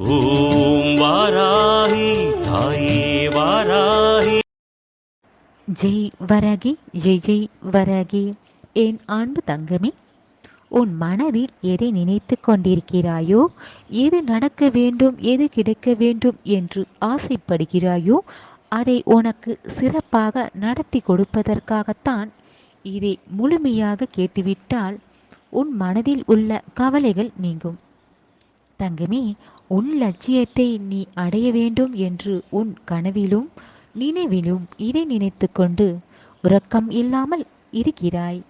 ஓம் வாராகி தாயே வாராகி. ஜெய் வராகி ஜெய் ஜெய் வராகி. என் அன்பு தங்கமே உன் மனதில் எதை நினைத்து கொண்டிருக்கிறாயோ எது நடக்க வேண்டும் எது கிடைக்க வேண்டும் என்று ஆசைப்படுகிறாயோ அதை உனக்கு சிறப்பாக நடத்தி கொடுப்பதற்காகத்தான் இதை முழுமையாக கேட்டுவிட்டால் உன் மனதில் உள்ள கவலைகள் நீங்கும். தங்கமே உன் லட்சியத்தை நீ அடைய வேண்டும் என்று உன் கனவிலும் நினைவிலும் இதை நினைத்துக்கொண்டு உறக்கம் இல்லாமல் இருக்கிறாய்.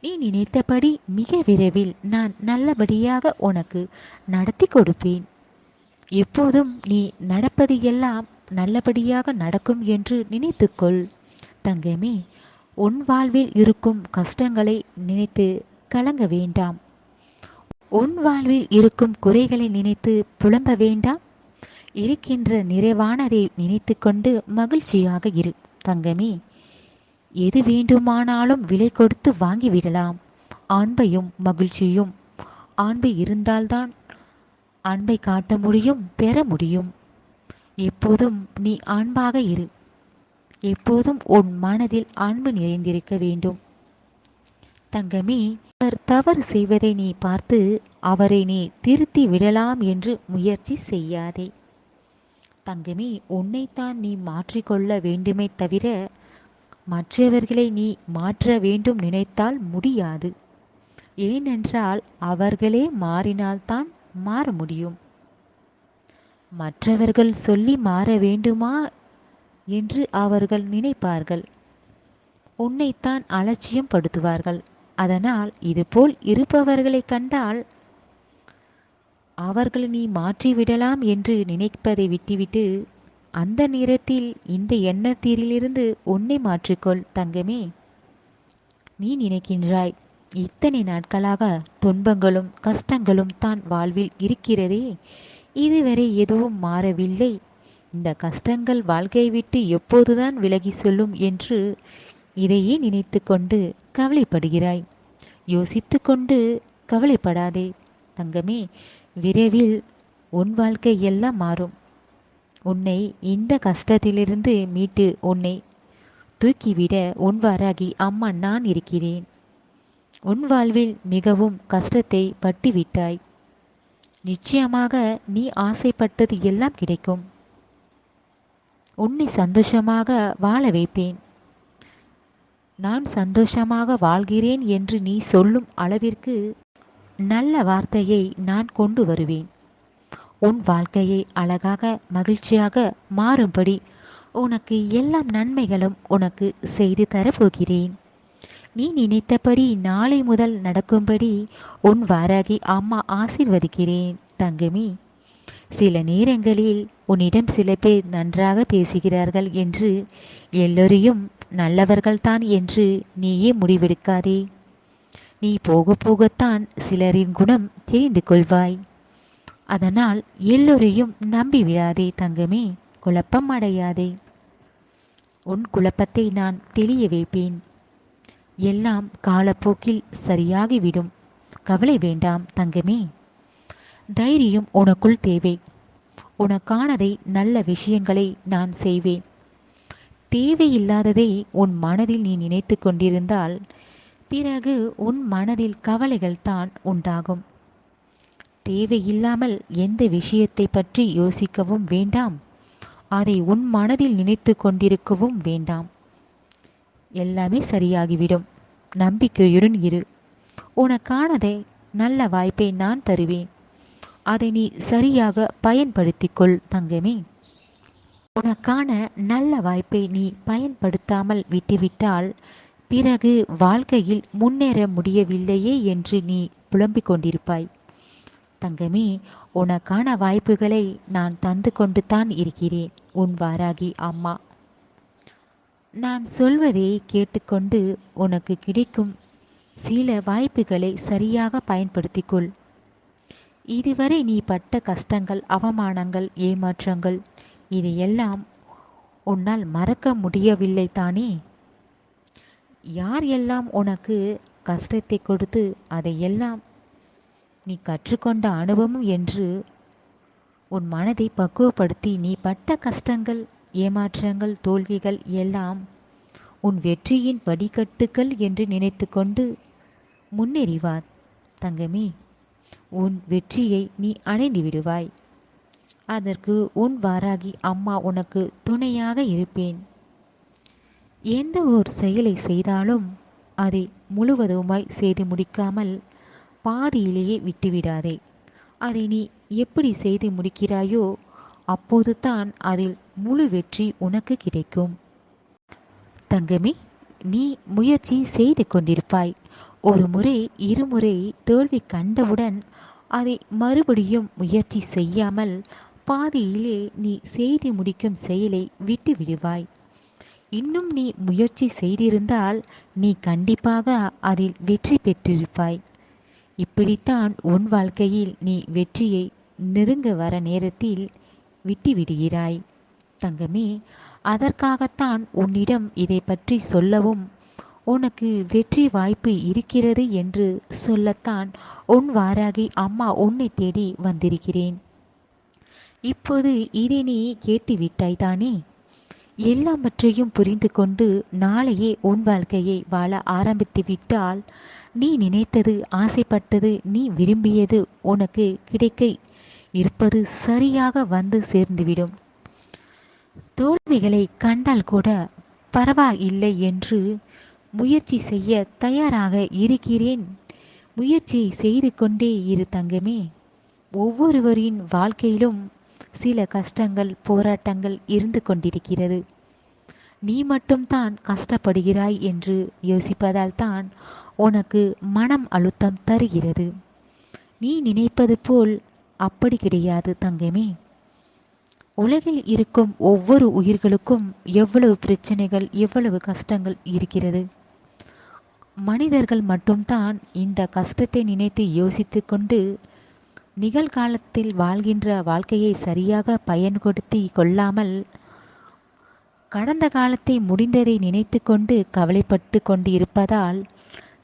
நீ நினைத்தபடி மிக விரைவில் நான் நல்லபடியாக உனக்கு நடத்தி கொடுப்பேன். எப்போதும் நீ நடப்பது எல்லாம் நல்லபடியாக நடக்கும் என்று நினைத்துக்கொள். தங்கமே உன் வாழ்வில் இருக்கும் கஷ்டங்களை நினைத்து கலங்க வேண்டாம். உன் வாழ்வில் இருக்கும் குறைகளை நினைத்து புலம்ப வேண்டாம். இருக்கின்ற நிறைவானதை நினைத்து கொண்டு மகிழ்ச்சியாக இரு தங்கமே. எது வேண்டுமானாலும் விலை கொடுத்து வாங்கிவிடலாம். அன்பையும் மகிழ்ச்சியும். அன்பு இருந்தால்தான் அன்பை காட்ட முடியும் பெற முடியும். எப்போதும் நீ அன்பாக இரு. எப்போதும் உன் மனதில் அன்பு நிறைந்திருக்க வேண்டும். தங்கமே அவர் தவறு செய்வதை நீ பார்த்து அவரை நீ திருத்தி விடலாம் என்று முயற்சி செய்யாதே. தங்கமே உன்னைத்தான் நீ மாற்றிக்கொள்ள வேண்டுமே தவிர மற்றவர்களை நீ மாற்ற வேண்டும் நினைத்தால் முடியாது. ஏனென்றால் அவர்களே மாறினால்தான் மாற முடியும். மற்றவர்கள் சொல்லி மாற வேண்டுமா என்று அவர்கள் நினைப்பார்கள். உன்னைத்தான் அலட்சியம் படுத்துவார்கள் அதனால் இதுபோல் இருப்பவர்களை கண்டால் அவர்களை நீ மாற்றிவிடலாம் என்று நினைப்பதை விட்டுவிட்டு அந்த நேரத்தில் இந்த எண்ணத்தீரிலிருந்து உன்னை மாற்றிக்கொள் தங்கமே. நீ நினைக்கின்றாய் இத்தனை நாட்களாக துன்பங்களும் கஷ்டங்களும் தான் வாழ்வில் இருக்கிறதே. இதுவரை எதுவும் மாறவில்லை. இந்த கஷ்டங்கள் வாழ்க்கையை விட்டு எப்போதுதான் விலகி செல்லும் என்று இதையே நினைத்து கொண்டு கவலைப்படுகிறாய். யோசித்து கொண்டு கவலைப்படாதே. தங்கமே விரைவில் உன் வாழ்க்கை எல்லாம் மாறும். உன்னை இந்த கஷ்டத்திலிருந்து மீட்டு உன்னை தூக்கிவிட உன் வாராகி அம்மா நான் இருக்கிறேன். உன் வாழ்வில் மிகவும் கஷ்டத்தை பட்டுவிட்டாய். நிச்சயமாக நீ ஆசைப்பட்டது எல்லாம் கிடைக்கும். உன்னை சந்தோஷமாக வாழ வைப்பேன். நான் சந்தோஷமாக வாழ்கிறேன் என்று நீ சொல்லும் அளவிற்கு நல்ல வார்த்தையை நான் கொண்டு வருவேன். உன் வாழ்க்கையை அழகாக மகிழ்ச்சியாக மாறும்படி உனக்கு எல்லா நன்மைகளும் உனக்கு செய்து தரப்போகிறேன். நீ நினைத்தபடி நாளை முதல் நடக்கும்படி உன் வாராகி அம்மா ஆசிர்வதிக்கிறேன் தங்கமி. சில நேரங்களில் உன்னிடம் சில பேர் நன்றாக பேசுகிறார்கள் என்று எல்லோரையும் நல்லவர்கள்தான் என்று நீயே முடிவெடுக்காதே. நீ போக போகத்தான் சிலரின் குணம் தெரிந்து கொள்வாய். அதனால் எல்லோரையும் நம்பி விடாதே தங்கமே குழப்பம் அடையாதே. உன் குழப்பத்தை நான் தெளிய வைப்பேன். எல்லாம் காலப்போக்கில் சரியாகிவிடும். கவலை வேண்டாம் தங்கமே. தைரியம் உனக்குள் தேவை. உனக்கானதை நல்ல விஷயங்களை நான் செய்வேன். தேவையில்லாததை உன் மனதில் நீ நினைத்து கொண்டிருந்தால் பிறகு உன் மனதில் கவலைகள் தான் உண்டாகும். தேவையில்லாமல் எந்த விஷயத்தை பற்றி யோசிக்கவும் வேண்டாம். அதை உன் மனதில் நினைத்து கொண்டிருக்கவும் வேண்டாம். எல்லாமே சரியாகிவிடும். நம்பிக்கையுடன் இரு. உனக்கானதை நல்ல வாய்ப்பை நான் தருவேன். அதை நீ சரியாக பயன்படுத்திக்கொள் தங்கமே. உனக்கான நல்ல வாய்ப்பை நீ பயன்படுத்தாமல் விட்டுவிட்டால் பிறகு வாழ்க்கையில் முன்னேற முடியவில்லையே என்று நீ புலம்பிக் கொண்டிருப்பாய். தங்கமே உனக்கான வாய்ப்புகளை நான் தந்து கொண்டு தான் இருக்கிறேன் உன் வாராகி அம்மா. நான் சொல்வதை கேட்டுக்கொண்டு உனக்கு கிடைக்கும் சில வாய்ப்புகளை சரியாக பயன்படுத்திக்கொள். இதுவரை நீ பட்ட கஷ்டங்கள் அவமானங்கள் ஏமாற்றங்கள் இதையெல்லாம் உன்னால் மறக்க முடியவில்லை தானே? யார் எல்லாம் உனக்கு கஷ்டத்தை கொடுத்து அதையெல்லாம் நீ கற்றுக்கொண்ட அனுபவம் என்று உன் மனதை பக்குவப்படுத்தி நீ பட்ட கஷ்டங்கள் ஏமாற்றங்கள் தோல்விகள் எல்லாம் உன் வெற்றியின் படிக்கட்டுகள் என்று நினைத்து கொண்டு முன்னேறிவார். தங்கமே உன் வெற்றியை நீ அணைந்து விடுவாய். அதற்கு உன் வாராகி அம்மா உனக்கு துணையாக இருப்பேன். எந்த ஒரு செயலை செய்தாலும் அதை முழுவதுமாய் செய்து முடிக்காமல் பாதியிலேயே விட்டுவிடாதே. அதை நீ எப்படி செய்து முடிக்கிறாயோ அப்போது தான் அதில் முழு வெற்றி உனக்கு கிடைக்கும். தங்கமே நீ முயற்சி செய்து கொண்டிருப்பாய். ஒரு முறை இருமுறை தோல்வி கண்டவுடன் அதை மறுபடியும் முயற்சி செய்யாமல் பாதியிலே நீ செய்து முடிக்கும் செயலை விட்டு விடுவாய். இன்னும் நீ முயற்சி செய்திருந்தால் நீ கண்டிப்பாக அதில் வெற்றி பெற்றிருப்பாய். இப்படித்தான் உன் வாழ்க்கையில் நீ வெற்றியை நெருங்க வர நேரத்தில் விட்டு விடுகிறாய். தங்கமே அதற்காகத்தான் உன்னிடம் இதை பற்றி சொல்லவும் உனக்கு வெற்றி வாய்ப்பு இருக்கிறது என்று சொல்லத்தான் உன் வாராகி அம்மா உன்னை தேடி வந்திருக்கிறேன். இப்போது இதை நீ கேட்டுவிட்டாய் தானே? எல்லாவற்றையும் புரிந்து கொண்டு நாளையே உன் வாழ்க்கையை வாழ ஆரம்பித்து விட்டால் நீ நினைத்தது ஆசைப்பட்டது நீ விரும்பியது உனக்கு கிடைக்க இருப்பது சரியாக வந்து சேர்ந்துவிடும். தோல்விகளை கண்டால் கூட பரவாயில்லை என்று முயற்சி செய்ய தயாராக இருக்கிறேன். முயற்சியை செய்து கொண்டே இரு தங்கமே. ஒவ்வொருவரின் வாழ்க்கையிலும் சில கஷ்டங்கள் போராட்டங்கள் இருந்து கொண்டிருக்கிறது. நீ மட்டும்தான் கஷ்டப்படுகிறாய் என்று யோசிப்பதால் தான் உனக்கு மனம் அழுத்தம் தருகிறது. நீ நினைப்பது போல் அப்படி கிடையாது தங்கமே. உலகில் இருக்கும் ஒவ்வொரு உயிர்களுக்கும் எவ்வளவு பிரச்சனைகள் எவ்வளவு கஷ்டங்கள் இருக்கிறது. மனிதர்கள் மட்டும்தான் இந்த கஷ்டத்தை நினைத்து யோசித்து கொண்டு நிகழ்காலத்தில் வாழ்கின்ற வாழ்க்கையை சரியாக பயன்படுத்தி கொள்ளாமல் கடந்த காலத்தை முடிந்ததை நினைத்து கொண்டு கவலைப்பட்டு கொண்டு இருப்பதால்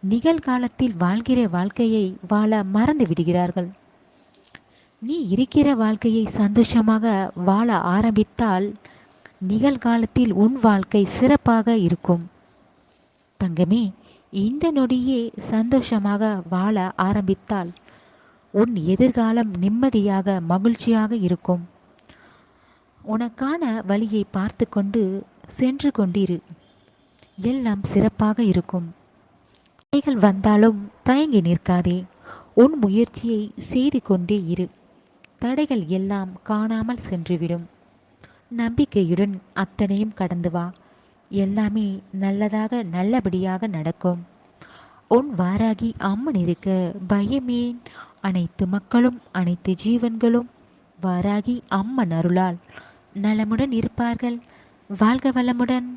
நிகழ்காலத்தில் வாழ்கிற வாழ்க்கையை வாழ மறந்து விடுகிறார்கள். நீ இருக்கிற வாழ்க்கையை சந்தோஷமாக வாழ ஆரம்பித்தால் நிகழ்காலத்தில் உன் வாழ்க்கை சிறப்பாக இருக்கும். தங்கமே இந்த நொடியே சந்தோஷமாக வாழ ஆரம்பித்தால் உன் எதிர்காலம் நிம்மதியாக மகிழ்ச்சியாக இருக்கும். உனக்கான வழியை பார்த்து கொண்டு சென்று கொண்டிரு. எல்லாம் சிறப்பாக இருக்கும். தடைகள் வந்தாலும் தயங்கி நிற்காதே. உன் முயற்சியை செய்து கொண்டே இரு. தடைகள் எல்லாம் காணாமல் சென்றுவிடும். நம்பிக்கையுடன் அத்தனையும் கடந்து வா. எல்லாமே நல்லதாக நல்லபடியாக நடக்கும். உன் வாராகி அம்மன் இருக்க பயமேன். அனைத்து மக்களும் அனைத்து ஜீவன்களும் வாராகி அம்மன் அருளால் நலமுடன் இருப்பார்கள். வாழ்க வளமுடன்.